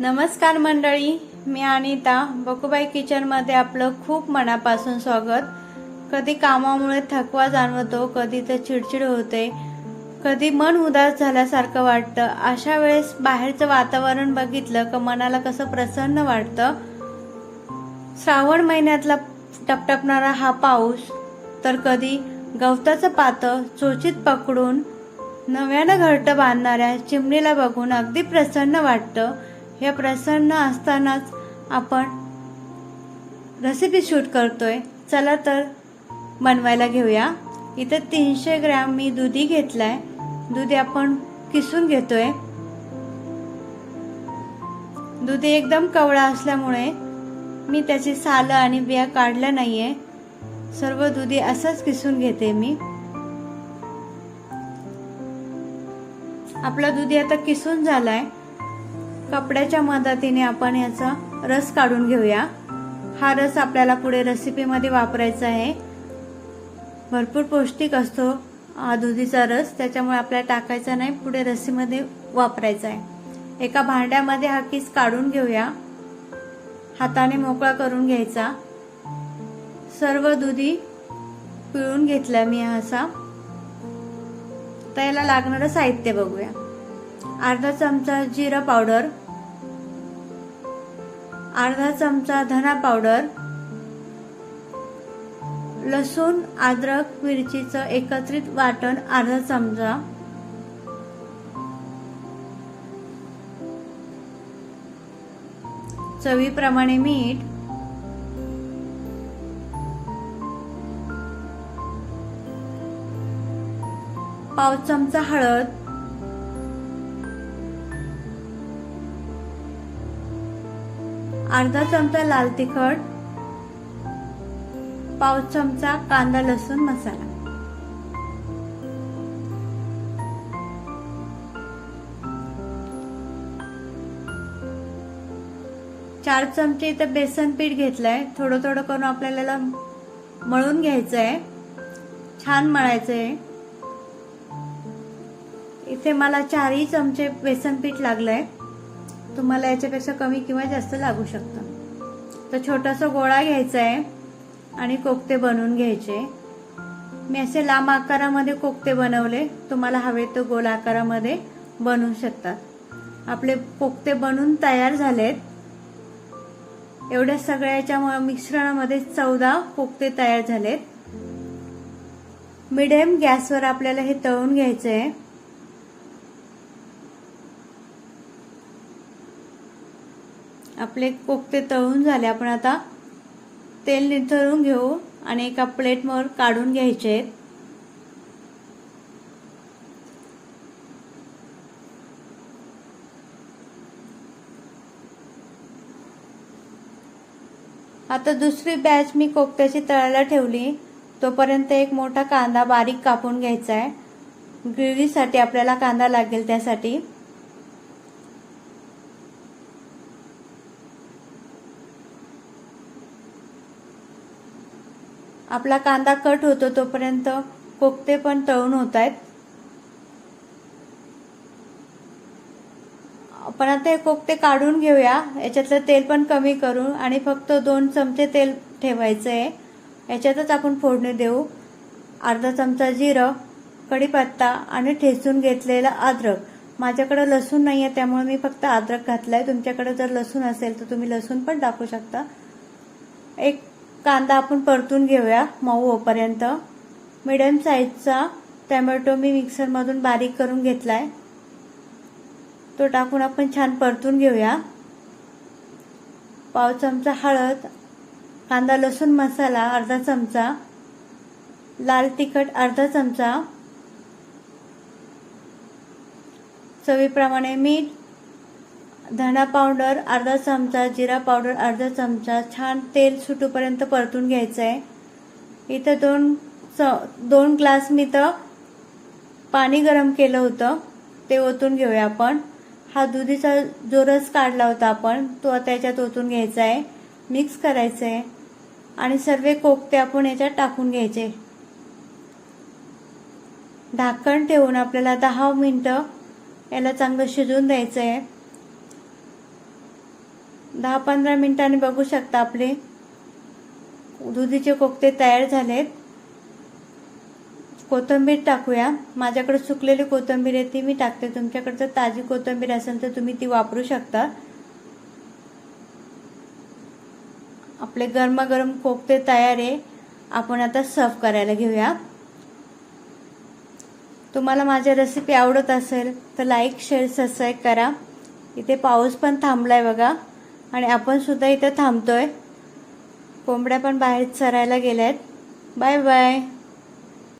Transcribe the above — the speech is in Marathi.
नमस्कार मंडळी मी अनिता. बकुबाई किचनमध्ये आपलं खूप मनापासून स्वागत. कधी कामामुळे थकवा जाणवतो कधी तर चिडचिड होते कधी मन उदास झाल्यासारखं वाटतं. अशा वेळेस बाहेरचं वातावरण बघितलं का मनाला कसं प्रसन्न वाटतं? श्रावण महिन्यातला टपटपणारा हा पाऊस तर कधी गवताचं पातं चोचीत पकडून नव्यानं घरटं बांधणाऱ्या चिमणीला बघून अगदी प्रसन्न वाटतं. हे प्रसन्न असतानाच आपण रेसिपी शूट करतोय. चला तर बनवायला घेऊया. इथं तीनशे ग्रॅम मी दुधी घेतलाय. दुधी आपण किसून घेतोय. दुधी एकदम कवळा असल्यामुळे मी त्याची सालं आणि बिया काढल्या नाहीये. सर्व दुधी असंच किसून घेते मी. आपला दुधी आता किसून झालाय. कपड्याच्या मदतीने आपण याचा रस काढून घेऊया. हा रस आपल्याला पुढे रेसिपीमध्ये वापरायचा आहे. भरपूर पौष्टिक असतो हा दुधीचा रस त्याच्यामुळे आपल्याला टाकायचा नाही पुढे रस्सीमध्ये वापरायचा आहे. एका भांड्यामध्ये हा किस काढून घेऊया. हाताने मोकळा करून घ्यायचा. सर्व दुधी पिळून घेतला मी असा. तर याला लागणारं साहित्य बघूया. अर्धा चमचा जिरा पावडर अर्धा चमचा धना पावडर लसूण अद्रक मिरचीचं एकत्रित वाटण अर्धा चमचा चवीप्रमाणे मीठ पाव चमचा हळद अर्धा चमचा लाल तिखट पाव चमचा कांदा लसूण मसाला. चार चमचे इथं बेसन पीठ घेतलंय. थोडं थोडं करून आपल्याला मळून घ्यायचं आहे छान मळायचं आहे इथे मला चारही चमचे बेसन पीठ लागलंय. तुम्हाला याच्यापेक्षा कमी किंवा जास्त लागू शकतं. तर छोटासा गोळा घ्यायचा आहे आणि कोफ्ते बनवून घ्यायचे. मी असे लांब आकारामध्ये कोफ्ते बनवले. तुम्हाला हवे तो गोल आकारामध्ये बनवू शकतात. आपले कोकते बनून तयार झालेत. एवढ्या सगळ्याच्या मिश्रणामध्ये चौदा कोकते तयार झालेत. मिडियम गॅसवर आपल्याला हे तळून घ्यायचं आहे आपले कोफ्ते तळून झाले. आपण आता तेल निथळून घेऊ आणि एका प्लेटवर काढून घ्यायचे. आहेत आता दुसरी बॅच मी कोफ्त्याची तळायला ठेवली. तोपर्यंत एक मोठा कांदा बारीक कापून घ्यायचा आहे. ग्रेव्हीसाठी आपल्याला कांदा लागेल त्यासाठी. आपला कांदा कट होतो तोपर्यंत कोकते पण तळून होत आहेत आपण आता हे कोकते काढून घेऊया. याच्यातलं तेल पण कमी करू आणि फक्त दोन चमचे तेल ठेवायचं आहे याच्यातच आपण फोडणी देऊ. अर्धा चमचा जिरं कढीपत्ता आणि ठेचून घेतलेला अद्रक. माझ्याकडे लसूण नाही आहे त्यामुळे मी फक्त अद्रक घातलाय. तुमच्याकडे जर लसूण असेल तर तुम्ही लसूण पण टाकू शकता. एक कांदा आपण परतून घेऊया मऊ होपर्यंत. मिडियम साईजचा टॅमॅटो मी मिक्सरमधून बारीक करून घेतलाय. तो टाकून आपण छान परतून घेऊया. पाव चमचा हळद कांदा लसूण मसाला अर्धा चमचा लाल तिखट अर्धा चमचा चवीप्रमाणे मीठ धणा पावडर अर्धा चमचा जिरा पावडर अर्धा चमचा छान तेल सुटूपर्यंत परतून घ्यायचं आहे इथं दोन च दोन ग्लास मी तर पाणी गरम केलं होतं. ते ओतून घेऊया आपण. हा दुधीचा जो रस काढला होता आपण तो आता याच्यात ओतून घ्यायचा आहे मिक्स करायचं आहे आणि सर्व कोकते आपण याच्यात टाकून घ्यायचे. ढाकण ठेवून आपल्याला दहा मिनटं याला चांगलं शिजवून द्यायचं आहे दहा पंधरा मिनिटांनी बघू शकता आपले. दुधीचे कोकते तयार झालेत. कोथिंबीर टाकूया. माझ्याकडे सुकलेली कोथिंबीर आहे ती मी टाकते. तुमच्याकडे जर ताजी कोथिंबीर असेल तर तुम्ही ती वापरू शकता. आपले गरमागरम कोकते तयार आहे. आपण आता सर्व करायला घेऊया. तुम्हाला माझ्या रेसिपी आवडत असेल तर लाईक शेअर सबस्क्राईब करा. इथे पाऊस पण थांबलाय बघा. आणि आपण सुद्धा इथं थांबतोय. कोंबड्या पण बाहेर चरायला गेल्यात. Bye bye